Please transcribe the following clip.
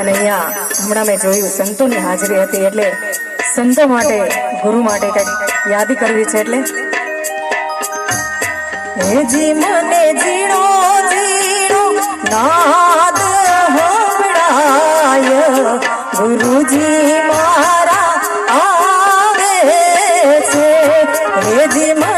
અને અહીંયા હમણાં મેં જોયું, સંતોની હાજરી હતી એટલે સંતો માટે, ગુરુ માટે કંઈક યાદ કરવી છે એટલે? હે જી મને જીણો જીણો નાદ હમણાય ગુરુજી મારા આવે છે. હે જી મને